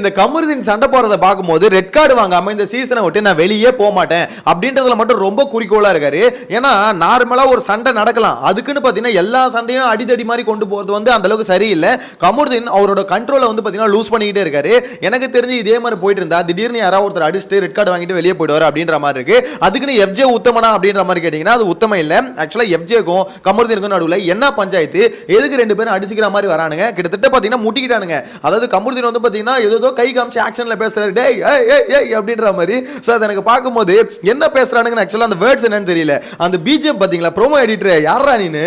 இந்த கமருதீன் சண்டை போறத பார்க்கும்போது ரெட் கார்டு வாங்காம இந்த சீசனை விட்டு நான் வெளியே போக மாட்டேன் அப்படின்றதுல மட்டும் ரொம்ப குறிக்கோளா இருக்காரு. ஏன்னா நார்மலா ஒரு சண்டை நடக்கலாம். அதுக்குன்னு பாத்தீங்கன்னா எல்லா சண்டையும் அடிதடி மாதிரி கொண்டு போறது வந்து அந்த அளவுக்கு சரியில்லை. கமருதீன் அவரோட கண்ட்ரோலை வந்து பாத்தீங்கன்னா லூஸ் பண்ணிக்கிட்டே இருக்காரு. எனக்கு தெரிஞ்சு இதே மாதிரி போயிட்டு இருந்தா திடீர்னு யாராவது ஒருத்தர் அடிச்சுட்டு ரெட் கார்டு வாங்கிட்டு வெளியே போயிடுவார் அப்படின்ற மாதிரி இருக்கு. அதுக்குன்னு எஃப்ஜே உத்தமனா அப்படின்ற மாதிரி கேட்டீங்கன்னா அது உத்தமம் இல்ல. ஆக்சுவலா எஃப்ஜேக்கும் கமருதீனுக்கும் நடுவில் என்ன பஞ்சாயத்து? எதுக்கு ரெண்டு பேரும் அடிச்சுக்கிற மாதிரி வரானுங்க? கிட்டத்தட்ட பாத்தீங்கன்னா முட்டிக்கிட்டானுங்க. அதாவது கமருதீன் வந்து பாத்தீங்கன்னா ஏதோ கை காமிச்சு ஆக்ஷன்ல பேசுகிறாரு டேய் ஏய் ஏய் ஏய் அப்படின்ற மாதிரி. ஸோ அது எனக்கு பார்க்கும்போது என்ன பேசுகிறானுங்கன்னு ஆக்சுவலா அந்த வேர்ட்ஸ் என்னன்னு தெரியல. அந்த பிஜிஎம் பார்த்தீங்களா? ப்ரோமோ எடிட்டர் யாரா நீனு?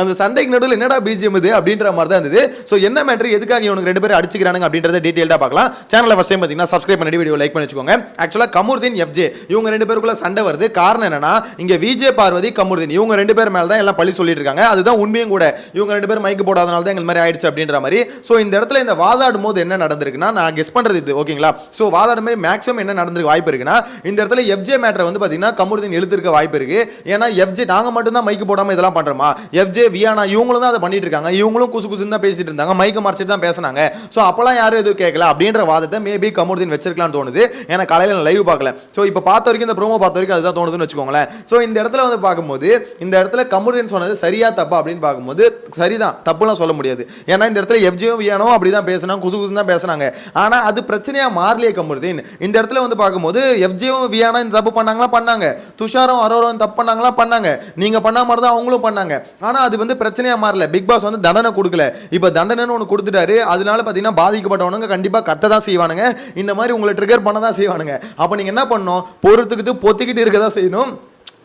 அந்த சண்டைக்கு நடுவில் என்னடா பிஜிஎம் இது? அப்படின்ற மாதிரி தான் இருந்தது. ஸோ என்ன மேட்ரு எதுக்காக இவனுக்கு ரெண்டு பேரும் அடிச்சுக்கிறானுங்க அப்படின்றத டீட்டெயில்டாக பார்க்கலாம். சேனலை ஃபஸ்ட் டைம் பார்த்தீங்கன்னா சப்ஸ்கிரைப் பண்ணி வீடியோ லைக் பண்ணி வச்சுக்கோங்க. ஆக்சுவலாக கமுர்தீன் எஃப்ஜே இவங்க ரெண்டு பேருக்குள்ள சண்டை வருது. காரணம் என்னன்னா இங்க விஜே பார்வதி கமுர்தீன். இவங்க ரெண்டு பேர் மேலே தான் எல்லாம் பழி சொல்லிட்டு இருக்காங்க. அதுதான் உண்மையும் கூட. இவங்க ரெண்டு பேரும் மைக்கு போடாதனால தான் எங்கள் மாதிரி ஆயிடுச்சு அப்படின்ற மாதிரி. ஸோ இந்த இடத்துல இந்த வாதாடும் போது என்ன நடந்திருக்குன்னா நான் கெஸ் பண்ணுறது இது ஓகேங்களா? ஸோ வாதாடும் மாதிரி மேக்ஸிமம் என்ன நடந்திருக்க வாய்ப்பு இருக்குன்னா இந்த இடத்துல எஃப்ஜே மேட்டரை வந்து பார்த்தீங்கன்னா கமருதீன் எழுத்திருக்க வாய்ப்பு இருக்கு. ஏன்னா எஃப்ஜே நாங்கள் மட்டும் தான் மைக்கு போடாமல் இதெல்லாம் பண்ணுறோமா எஃப்ஜே வியானா இவங்களும் தான் அதை பண்ணிட்டு இருக்காங்க. இவங்களும் குசு குசுன்னு தான் பேசிட்டு இருந்தாங்க. மைக்கு மறைச்சிட்டு தான் பேசினாங்க. ஸோ அப்போலாம் யாரும் எதுவும் கேட்கல. அப்படின்ற வாதத்தை மேபி கமருதீன் வச்சிருக்கலாம்னு தோணுது. ஏன்னா காலையில் லைவ் பார்க்கல. ஸோ இப்போ பார்த்த வரைக்கும் இந்த ப்ரோமோ பார்த்த வரைக்கும் அதுதான் தோணுதுன்னு வச்சுக்கோங்களேன். ஸோ இந்த இடத்துல வந்து பார்க்கும்போது இந்த இடத்துல கமருதீன் சொன்னது சரியா தப்பா அப்படின்னு பார்க்கும்போது சரிதான். தப்புலாம் சொல்ல முடியாது. ஏன்னா இந்த இடத்துல எஃப்ஜியும் வியானோ அப்படி தான் பேசினாங்க. குசு குசு தான் பேசினாங்க. ஆனால் ஆனால் அது பிரச்சனையாக மாறலையே கமருதீன். இந்த இடத்துல வந்து பார்க்கும்போது எஃப்ஜியும் வியானா இந்த தப்பு பண்ணாங்களா? பண்ணாங்க. துஷாரும் அரோரம் தப்பு பண்ணாங்களா? பண்ணாங்க. நீங்கள் பண்ண மாதிரி தான் அவங்களும் பண்ணாங்க. ஆனால் அது வந்து பிரச்சனையாக மாறல. பிக் பாஸ் வந்து தண்டனை கொடுக்கல. இப்போ தண்டனைன்னு ஒன்று கொடுத்துட்டாரு. அதனால பார்த்தீங்கன்னா பாதிக்கப்பட்டவனுங்க கண்டிப்பாக கத்த தான் செய்வானுங்க. இந்த மாதிரி உங்களை ட்ரிகர் பண்ண தான் செய்வானுங்க. அப்போ நீங்கள் என்ன பண்ணணும்? பொறுத்துக்கிட்டு பொத்திக்கிட்டு இருக்க தான் செய்யணும்.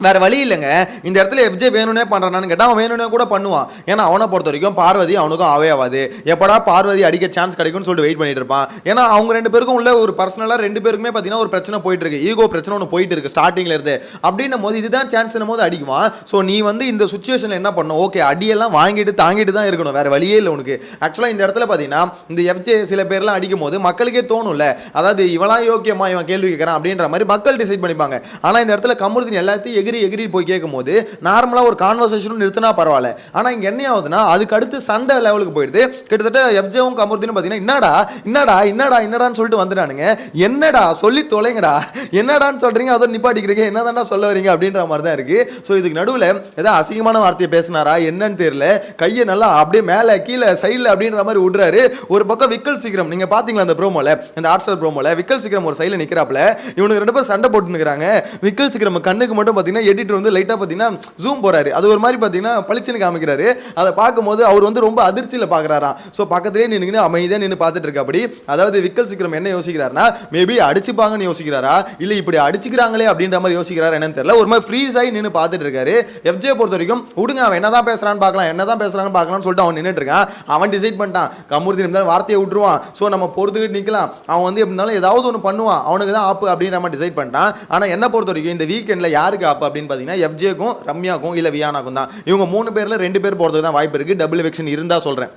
வேற வழி இல்லைங்க. இந்த இடத்துல எஃப்ஜே வேணும்னே பண்றானான்னு கேட்டால் அவன் வேணும்னே கூட பண்ணுவான். ஏன்னா அவனை பொறுத்த வரைக்கும் பார்வதி அவனுக்கும் அவே ஆகாது எப்படா பார்வதி அடிக்க சான்ஸ் கிடைக்கும்னு சொல்லிட்டு வெயிட் பண்ணிட்டு இருப்பான். ஏன்னா அவங்க ரெண்டு பேருக்கும் உள்ள ஒரு பர்சனலாக ரெண்டு பேருக்குமே பார்த்தீங்கன்னா ஒரு பிரச்சனை போயிட்டு இருக்கு. ஈகோ பிரச்சனை ஒன்று போயிட்டு இருக்கு ஸ்டார்டிங்ல இருந்து. அப்படின்னும் போது இதுதான் சான்ஸ் போது அடிக்குவான். ஸோ நீ வந்து இந்த சுச்சுவேஷனில் என்ன பண்ணும் ஓகே அடியெல்லாம் வாங்கிட்டு தாங்கிட்டு தான் இருக்கணும். வேற வழியே இல்லை உனக்கு. ஆக்சுவலாக இந்த இடத்துல பார்த்தீங்கன்னா இந்த எஃப்ஜே சில பேர்லாம் அடிக்கும் போது மக்களுக்கே தோணும்ல. அதாவது இவளாம் யோக்கியமா இவன் கேள்வி கேட்கறான் அப்படின்ற மாதிரி மக்கள் டிசைட் பண்ணிப்பாங்க. ஆனால் இந்த இடத்துல கமருதீன் எல்லாத்தையும் எகிரி எகிரி போய் கேட்கும்போது நார்மலாக ஒரு கான்வர்சேஷனும் நிறுத்தினா பரவாயில்ல. ஆனால் இங்கே என்ன ஆகுதுன்னா அதுக்கு அடுத்து சண்டை லெவலுக்கு போயிடுது. கிட்டத்தட்ட எஃப்ஜேவும் கமருதீனும் பார்த்தீங்கன்னா என்னடா என்னடா என்னடா என்னடான்னு சொல்லிட்டு வந்துட்டானுங்க. என்னடா சொல்லி தொலைங்கடா. என்னடான்னு சொல்கிறீங்க அதை நிப்பாட்டிக்கிறீங்க. என்னதான்டா சொல்ல வரீங்க? அப்படின்ற மாதிரி தான் இருக்கு. ஸோ இதுக்கு நடுவில் ஏதாவது அசிங்கமான வார்த்தையை பேசினாரா என்னன்னு தெரியல. கையை நல்லா அப்படியே மேலே கீழே சைடில் அப்படின்ற மாதிரி விடுறாரு. ஒரு பக்கம் விக்கல் சீக்கிரம் நீங்கள் பார்த்தீங்களா அந்த ப்ரோமோல அந்த ஆர்ட்ஸ்டர் ப்ரோமோல விக்கல் சீக்கிரம் ஒரு சைடில் நிற்கிறாப்புல இவனுக்கு ரெண்டு பேரும் சண்டை போட்டு நிற்கிறாங்க விக்கல் சீக்கிரம் கண்ணுக்கு மட்டும் பார்த்தீங்கன்னா எடிட்டர் வந்து லைட்டாக பார்த்தீங்கன்னா ஜூம் போகிறாரு அது ஒரு மாதிரி பார்த்தீங்கன்னா பளிச்சுன்னு காமிக்கிறாரு. அதை பார்க்கும்போது அவர் வந்து ரொம்ப அதிர்ச்சியில் பார்க்குறாராம் ஸோ பக்கத்துலேயே நின்று அமைதியாக நின்று பார்த்துட்டு இருக்காப்படி. அதாவது விக்கல் சிக்கிரம் என்ன யோசிக்கிறாருன்னா மேபி அடிச்சுப்பாங்கன்னு யோசிக்கிறாரா? இல்லை இப்படி அடிச்சுக்கிறாங்களே அப்படின்ற மாதிரி யோசிக்கிறாரா என்னன்னு தெரியல. ஒரு மாதிரி ஃப்ரீஸ் ஆகி நின்று பார்த்துட்டு இருக்காரு. எஃப்ஜே பொறுத்த வரைக்கும் விடுங்க அவன் என்ன தான் பேசுகிறான்னு பார்க்கலாம் என்ன தான் பேசுகிறான்னு பார்க்கலாம்னு சொல்லிட்டு அவன் நின்றுட்டு இருக்கான். அவன் டிசைட் பண்ணிட்டான். கமூர்த்தி இருந்தாலும் வார்த்தையை விட்டுருவான். ஸோ நம்ம பொறுத்துக்கிட்டு நிற்கலாம் அவன் வந்து எப்படி இருந்தாலும் ஏதாவது ஒன்று பண்ணுவான். அவனுக்கு தான் ஆப்பு அப்படின்ற மாதிரி டிசைட் பண்ணிட்டான். ஆனால் என்ன பொறுத்த வரைக்கும் இந்த வீக்கெண்டில் யாருக்கு ஆப்பு அப்படின்னு பார்த்தீங்கன்னா எஃப்ஜேக்கும் ரம்யாக்கும் இல்லை வியானாக்கும் தான். இவங்க மூணு பேரில் ரெண்டு பேர் போகிறதுக்கு தான் வாய்ப்பு இருக்குது டபுள் எவெக்ஷன் இருந்தால் சொல்கிறேன்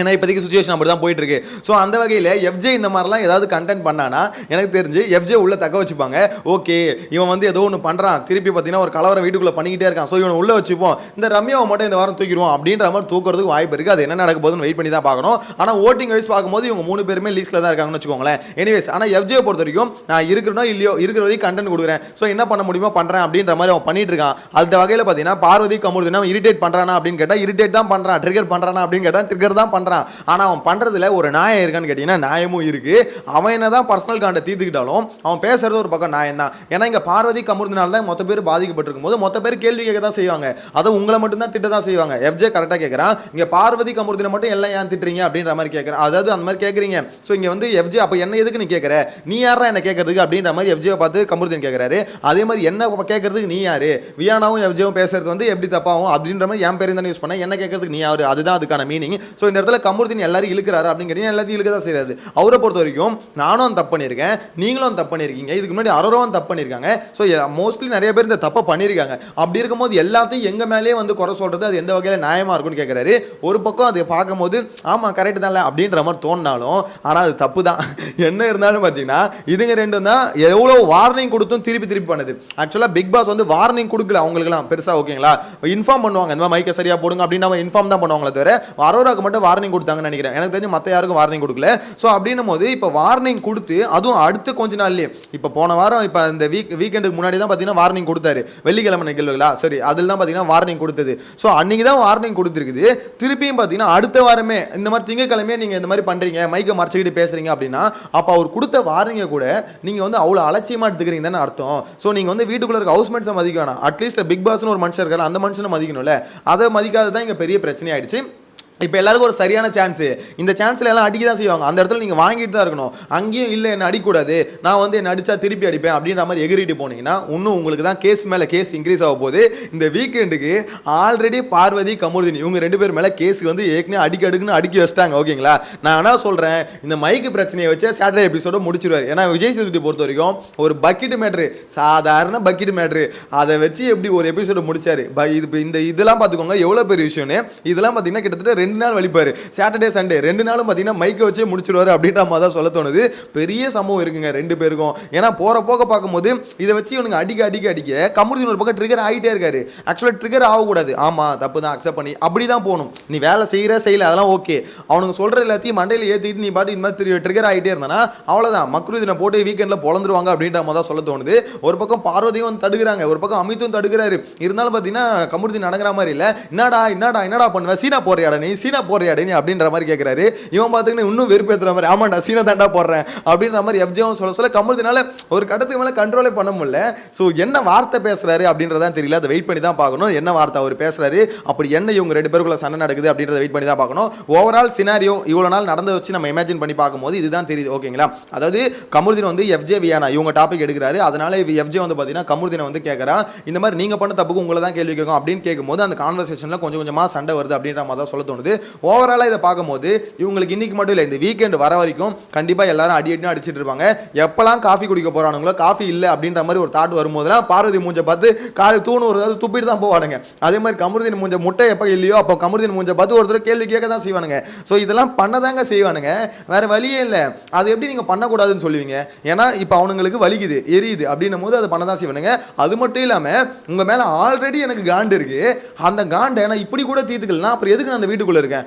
ஏன்னா இப்போதைக்கு சுச்சுவேஷன் அப்படி தான் போயிட்டு இருக்கு ஸோ அந்த வகையில் எஃப்ஜே இந்த மாதிரிலாம் ஏதாவது கண்டென்ட் பண்ணானா எனக்கு தெரிஞ்சு எஃப்ஜே உள்ளே தக்க வச்சுப்பாங்க. ஓகே இவன் வந்து ஏதோ ஒன்று பண்ணுறான் திருப்பி பார்த்தீங்கன்னா ஒரு கலவரம் வீட்டுக்குள்ளே பண்ணிக்கிட்டே இருக்கான். ஸோ இவனை உள்ளே வச்சுப்போம். இந்த ரம்யாவை மட்டும் இந்த வாரம் தூக்கிடுவோம் அப்படின்ற மாதிரி தூக்குறதுக்கு வாய்ப்பு இருக்குது அது என்ன நடக்க போகுதுன்னு வெயிட் பண்ணி தான் பார்க்கணும். ஆனால் ஓட்டிங் வைஸ் பார்க்கும்போது இவங்க மூணு பேருமே லீஸ்ட்டில் தான் இருக்காங்கன்னு வச்சுக்கோங்களேன். எனிவேஸ் ஆனால் எஃப்ஜே பொறுத்த வரைக்கும் நான் இருக்கிறனோ இல்லையோ இருக்கிற வரைக்கும் கண்டென்ட் கொடுக்குறேன். ஸோ என்ன பண்ண முடியுமோ பண்ணுறேன் அப்படின்ற மாதிரி அவன் பண்ணிட்டு இருக்கான். அந்த வகையில் பார்த்தீங்கன்னா பார்வதி கமுருதுனா இரிட்டேட் பண்ணுறானா அப்படின்னு கேட்டால் இரிட்டேட் தான் பண்ணுறான் ட்ரிகர் பண்ணுறானா அப்படின்னு கேட்டால் ட்ரிகர் தான் பண்ணுறான் ஆனால் அவன் பண்ணுறதுல ஒரு நியாயம் இருக்கான்னு கேட்டிங்கன்னா நியாயமும் இருக்குது அவன் என்ன தான் பர்சனல் காண்டை தீர்த்துக்கிட்டாலும் அவன் பேசுறது ஒரு பக்கம் நியாயம் தான் ஏன்னா இங்கே பார்வதி கமுருதுனால தான் மொத்த பேர் பாதிக்கப்பட்டிருக்கும் போது மொத்த பேர் கேள்வி கேட்க தான் செய்வாங்க. அதை உங்களை மட்டும் தான் திட்ட தான் செய்வாங்க எஃப்ஜே கரெக்டாக கேட்குறான் இங்கே பார்வதி கமுருதினை மட்டும் எல்லாம் ஏன் திட்டுறீங்க? அப்படின்ற மாதிரி கேட்குறேன் அதாவது அந்த மாதிரி கேட்குறீங்க ஸோ இங்கே வந்து எஃப்ஜே அப்போ என்ன எதுக்கு நீ கேட்குற நீ யாரா என்ன கேட்கறதுக்கு அப்படின்ற மாதிரி எஃப்ஜே பார்த்து கமுருதின் கேட்குறாரு அதே மாதிரி என்ன கேட்கறதுக்கு நீ யாரு? வியானாவும் எஃப்ஜேவும் பேசுறது வந்து எப்படி தப்பாகும் அப்படின்ற மாதிரி என் பேரையும் தானே யூஸ் பண்ண. என்ன கேட்கறதுக்கு நீ யாரு? அதுதான் அதுக்கான மீனிங் ஸோ இந்த இடத்துல கமுருதின் எல்லாரும் இழுக்கிறாரு அப்படின்னு கேட்டீங்கன்னா எல்லாத்தையும் இழுக்க தான் செய்கிறாரு அவரை பொறுத்த வரைக்கும் நானும் தப்பு பண்ணியிருக்கேன் நீங்களும் தப்பு பண்ணியிருக்கீங்க. இதுக்கு முன்னாடி அரோரவும் தப்பு பண்ணியிருக்காங்க. ஸோ மோஸ்ட்லி நிறைய பேர் இந்த தப்பை பண்ணியிருக்காங்க. அப்படி இருக்கும்போது எல்லாத்தையும் எங்க மேலேயே வந்து குறை சொல்றது அது எந்த வகையில் நியாயமா இருக்கும்னு கேட்குறாரு ஒரு பக்கம் அதை பார்க்கும்போது ஆமாம் கரெக்ட் தான்ல அப்படின்ற மாதிரி தோணினாலும் ஆனால் அது தப்பு தான். என்ன இருந்தாலும் பார்த்தீங்கன்னா இதுங்க ரெண்டும் தான் எவ்வளோ வார்னிங் கொடுத்தும் திருப்பி திருப்பி பண்ணுது. ஆக்சுவலாக பிக் பாஸ் வந்து வார்னிங் கொடுக்கல அவங்களுக்குலாம் பெருசாக ஓகேங்களா? இன்ஃபார்ம் பண்ணுவாங்க இந்த மாதிரி மைக்கை சரியாக போடுங்க அப்படின்னு நம்ம இன்ஃபார்ம் தான் பண்ணுவாங்களே தவிர அரோராக்கு மட்டும் வார்னிங் வார்னிங் கொடுத்தாங்கன்னு நினைக்கிறேன். எனக்கு தெரிஞ்சு மற்ற யாருக்கும் வார்னிங் கொடுக்கல. ஸோ அப்படின்னும் போது இப்போ வார்னிங் கொடுத்து அதுவும் அடுத்த கொஞ்ச நாள்லயே. இப்போ போன வாரம் இப்போ இந்த வீக் வீக்கெண்டுக்கு முன்னாடி தான் பார்த்தீங்கன்னா வார்னிங் கொடுத்தாரு. வெள்ளிக்கிழமை நிகழ்வுகளா? சரி அதில் தான் பார்த்தீங்கன்னா வார்னிங் கொடுத்தது. ஸோ அன்னைக்கு தான் வார்னிங் கொடுத்துருக்குது. திருப்பியும் பார்த்தீங்கன்னா அடுத்த வாரமே இந்த மாதிரி திங்கக்கிழமையே நீங்கள் இந்த மாதிரி பண்ணுறீங்க மைக்கை மறைச்சிக்கிட்டு பேசுறீங்க அப்படின்னா அப்போ அவர் கொடுத்த வார்னிங்கை கூட நீங்கள் வந்து அவ்வளோ அலட்சியமாக எடுத்துக்கிறீங்க தானே அர்த்தம். ஸோ நீங்கள் வந்து வீட்டுக்குள்ள இருக்க ஹவுஸ்மேட்ஸை மதிக்க வேணாம். அட்லீஸ்ட் பிக் பாஸ்னு ஒரு மனுஷன் இருக்காரு அந்த மனுஷனை மதிக்கணும்ல. அதை மதிக்காத தான் இங்கே பெரிய பிரச்சனை ஆயிடுச்சு இப்போ எல்லாருக்கும் ஒரு சரியான சான்ஸு இந்த சான்ஸில் எல்லாம் அடிக்க தான் செய்வாங்க. அந்த இடத்துல நீங்கள் வாங்கிட்டு தான் இருக்கணும். அங்கேயும் இல்லை என்ன அடிக்கூடாது. நான் வந்து என்ன அடித்தா திருப்பி அடிப்பேன் அப்படின்ற மாதிரி எகிரிட்டு போனீங்கன்னா இன்னும் உங்களுக்கு தான் கேஸ் மேலே கேஸ் இன்க்ரீஸ் ஆக போகுது. இந்த வீக்கெண்டுக்கு ஆல்ரெடி பார்வதி கமருதினி இவங்க ரெண்டு பேர் மேலே கேஸ் வந்து ஏற்கனவே அடிக்க அடுக்குன்னு அடுக்கி வச்சிட்டாங்க. ஓகேங்களா நான் என்ன சொல்கிறேன் இந்த மைக்கு பிரச்சனையை வச்சு சாட்டர்டே எபிசோட முடிச்சிருவார். ஏன்னா விஜய் சேதுபதி பொறுத்த வரைக்கும் ஒரு பக்கெட் மேட்ரு சாதாரண பக்கெட் மேட்ரு அதை வச்சு எப்படி ஒரு எபிசோட முடிச்சார்? ப- இது இந்த இதெல்லாம் பார்த்துக்கோங்க எவ்வளோ பெரிய விஷயம்னு. இதெல்லாம் பார்த்தீங்கன்னா கிட்டத்தட்ட ரெண்டு நாள் வலிப்பார். சாட்டர்டே சண்டே ரெண்டு நாளும் பார்த்தீங்கன்னா மைக்கை வச்சே முடிச்சிடுவார் அப்படின்ற மாதிரி தான் சொல்ல தோணுது. பெரிய சம்பவம் இருக்குங்க ரெண்டு பேருக்கும். ஏன்னா போகிற போக பார்க்கும்போது இதை வச்சு இவனுங்க அடிக்க அடிக்க அடிக்க கமுருதின் ஒரு பக்கம் ட்ரிகர் ஆகிட்டே இருக்காரு. ஆக்சுவலாக ட்ரிகர் ஆகக்கூடாது. ஆமாம் தப்பு தான். அக்செப்ட் பண்ணி அப்படி தான் போகணும். நீ வேலை செய்கிற செய்யல அதெல்லாம் ஓகே அவனுங்க சொல்கிற எல்லாத்தையும் மண்டையில் ஏற்றிட்டு நீ பாட்டு இந்த மாதிரி ட்ரிகர் ஆகிட்டே இருந்தானா அவ்வளோதான் மக்ருதினை போட்டு வீக்கெண்டில் பொழந்துருவாங்க அப்படின்ற மாதிரி தான் சொல்ல தோணுது. ஒரு பக்கம் பார்வதியும் வந்து தடுக்கிறாங்க ஒரு பக்கம் அமித்தும் தடுக்கிறாரு. இருந்தாலும் பார்த்தீங்கன்னா கமுருதி நடக்கிற மாதிரி இல்லை. என்னடா என்னடா என்னடா பண்ணுவேன் சீனா போறியாடா நீ? நீ சீனா போறியாடா நீ அப்படின்ற மாதிரி கேட்குறாரு இவன் பார்த்துக்கின்னு இன்னும் வெறுப்பேற்றுற மாதிரி ஆமாண்டா சீனா தாண்டா போடுறேன் அப்படின்ற மாதிரி எஃப்ஜேவும் சொல்ல சொல்ல கமுருதினால ஒரு கட்டத்துக்கு மேலே கண்ட்ரோலே பண்ண முடியல. ஸோ என்ன வார்த்தை பேசுகிறாரு அப்படின்றதான் தெரியல. அதை வெயிட் பண்ணி தான் பார்க்கணும். என்ன வார்த்தை அவர் பேசுகிறாரு அப்படி என்ன இவங்க ரெண்டு பேருக்குள்ள சண்டை நடக்குது அப்படின்றத வெயிட் பண்ணி தான் பார்க்கணும். ஓவரால் சினாரியோ இவ்வளோ நாள் நடந்து வச்சு நம்ம இமேஜின் பண்ணி பார்க்கும்போது இதுதான் தெரியுது. ஓகேங்களா அதாவது கமுருதின் வந்து எஃப்ஜே வியானா இவங்க டாபிக் எடுக்கிறாரு. அதனால எஃப்ஜே வந்து பார்த்தீங்கன்னா கமுருதினை வந்து கேட்குறா இந்த மாதிரி நீங்கள் பண்ண தப்புக்கு உங்களை தான் கேள்வி கேட்கும் அப்படின்னு கேட்கும்போது அந்த கான்வர்சேஷனில் கொஞ்சம் கொஞ்சமாக சண்டை வருது அப்படின்ற மாதிரி தான் சொல்ல தோணுது. ஓவராலாக இதை பார்க்கும்போது இவங்களுக்கு இன்னைக்கு மட்டும் இல்லை இந்த வீக்கெண்டு வர வரைக்கும் கண்டிப்பாக எல்லாரும் அடி அடி அடிச்சிட்டு இருப்பாங்க. எப்போல்லாம் காஃபி குடிக்க போறானுங்களோ காஃபி இல்லை அப்படின்ற மாதிரி ஒரு தாட் வரும்போதெல்லாம் பார்வதி மூஞ்ச பார்த்து காலை தூணு ஒரு ஏதாவது துப்பிட்டு தான் போவானுங்க. அதே மாதிரி கமருதீன் மூஞ்ச முட்டை எப்போ இல்லையோ அப்போ கமருதீன் மூஞ்ச பார்த்து ஒருத்தர் கேள்வி கேட்க தான் செய்வானுங்க. ஸோ இதெல்லாம் பண்ணதாங்க செய்வானுங்க. வேற வழியே இல்லை. அது எப்படி நீங்க பண்ணக்கூடாதுன்னு சொல்லுவீங்க? ஏன்னா இப்போ அவனுங்களுக்கு வலிக்குது எரியுது அப்படின்னும் போது அதை பண்ண தான் செய்வானுங்க. அது மட்டும் இல்லாம உங்க மேல ஆல்ரெடி எனக்கு காண்டு இருக்கு. அந்த காண்டை நான் இப்படி கூட தீர்த்துக்கலாம் அப்புறம் எதுக்கு நான் அந்த வீட்டுக்கு இருக்கேன்.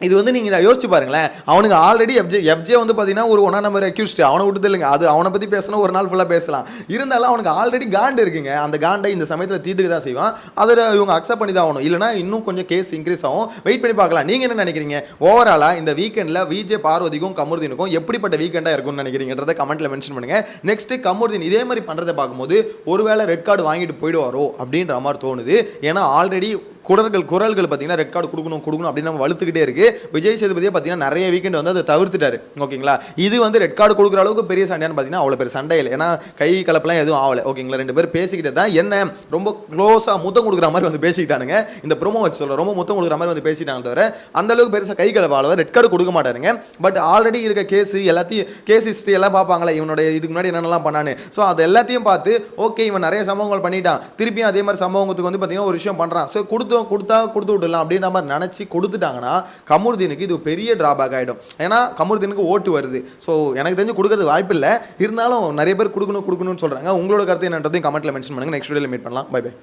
இது வந்து நீங்கள் யோசிச்சு பாருங்களேன். அவனுக்கு ஆல்ரெடி எஃப்ஜே எஃப்ஜே வந்து பார்த்தீங்கன்னா ஒரு ஒன்றா நம்பர் அக்யூஸ்ட் அவனை விட்டு இல்லைங்க. அது அவனை பற்றி பேசணும் ஒரு நாள் ஃபுல்லாக பேசலாம். இருந்தாலும் அவனுக்கு ஆல்ரெடி காண்டு இருக்குங்க. அந்த காண்டை இந்த சமயத்தில் தீர்த்துக்கு தான் செய்வான். அதில் இவங்க அக்செப்ட் பண்ணி தான் ஆகணும். இல்லைனா இன்னும் கொஞ்சம் கேஸ் இன்க்ரீஸ் ஆகும். வெயிட் பண்ணி பார்க்கலாம். நீங்கள் என்ன நினைக்கிறீங்க? ஓவராலாக இந்த வீக்கெண்டில் விஜே பார்வதிக்கும் கமருதீனுக்கும் எப்படிப்பட்ட வீக்கெண்டாக இருக்கும்னு நினைக்கிறீங்கன்றதை கமெண்ட்டில் மென்ஷன் பண்ணுங்க. நெக்ஸ்ட்டு கமருதீன் இதே மாதிரி பண்ணுறதை பார்க்கும்போது ஒருவேளை ரெட் கார்டு வாங்கிட்டு போயிடுவாரோ அப்படின்ற மாதிரி தோணுது. ஏன்னா ஆல்ரெடி குரல்கள் குரல்கள் பார்த்தீங்கன்னா ரெட் கார்டு கொடுக்கணும் கொடுக்கணும் அப்படின்னு நம்ம வலுத்துக்கிட்டே இருக்கு. விஜய் சேதுபதியை பார்த்தீங்கன்னா நிறைய வீக்கெண்ட் வந்து அதை தவிர்த்துட்டாரு. ஓகேங்களா? இது வந்து ரெட் கார்டு கொடுக்குற அளவுக்கு பெரிய சண்டைன்னு பார்த்தீங்கன்னா அவ்வளோ பெரிய சண்டை இல்லை. ஏன்னா கை கலப்பெல்லாம் எதுவும் ஆகலை. ஓகேங்களா? ரெண்டு பேரும் பேசிக்கிட்டே தான் என்ன ரொம்ப க்ளோஸாக முத்தம் கொடுக்குற மாதிரி வந்து பேசிக்கிட்டானுங்க. இந்த ப்ரோமோ வச்சு சொல்ல ரொம்ப முத்தம் கொடுக்குற மாதிரி வந்து பேசிட்டாங்க தவிர அந்த அளவுக்கு பெருசாக கை கலப்பு ஆளவர் ரெட் கார்டு கொடுக்க மாட்டாருங்க. பட் ஆல்ரெடி இருக்க கேஸ் எல்லாத்தையும் கேஸ் ஹிஸ்ட்ரி எல்லாம் பார்ப்பாங்களே இவனுடைய இதுக்கு முன்னாடி என்னென்னலாம் பண்ணான்னு. ஸோ அது எல்லாத்தையும் பார்த்து ஓகே இவன் நிறைய சம்பவங்கள் பண்ணிட்டான். திருப்பியும் அதே மாதிரி சம்பவத்துக்கு வந்து பார்த்தீங்கன்னா ஒரு விஷயம் பண்ணுறான் ஸோ கொடுத்து கொடுத்தோம் கொடுத்தா கொடுத்து விடலாம் அப்படின்ற மாதிரி நினச்சி கொடுத்துட்டாங்கன்னா கமருதீனுக்கு இது பெரிய ட்ராபேக் ஆகிடும் ஏன்னா கமருதீனுக்கு ஓட்டு வருது. ஸோ எனக்கு தெரிஞ்சு கொடுக்கறது வாய்ப்பு இல்லை. இருந்தாலும் நிறைய பேர் கொடுக்கணும் கொடுக்கணும்னு சொல்கிறாங்க உங்களோட கருத்து என்னன்றதையும் கமெண்ட்டில் மென்ஷன் பண்ணுங்கள் நெக்ஸ்ட் வீடியோவில் மீட் பண்ணலாம். By by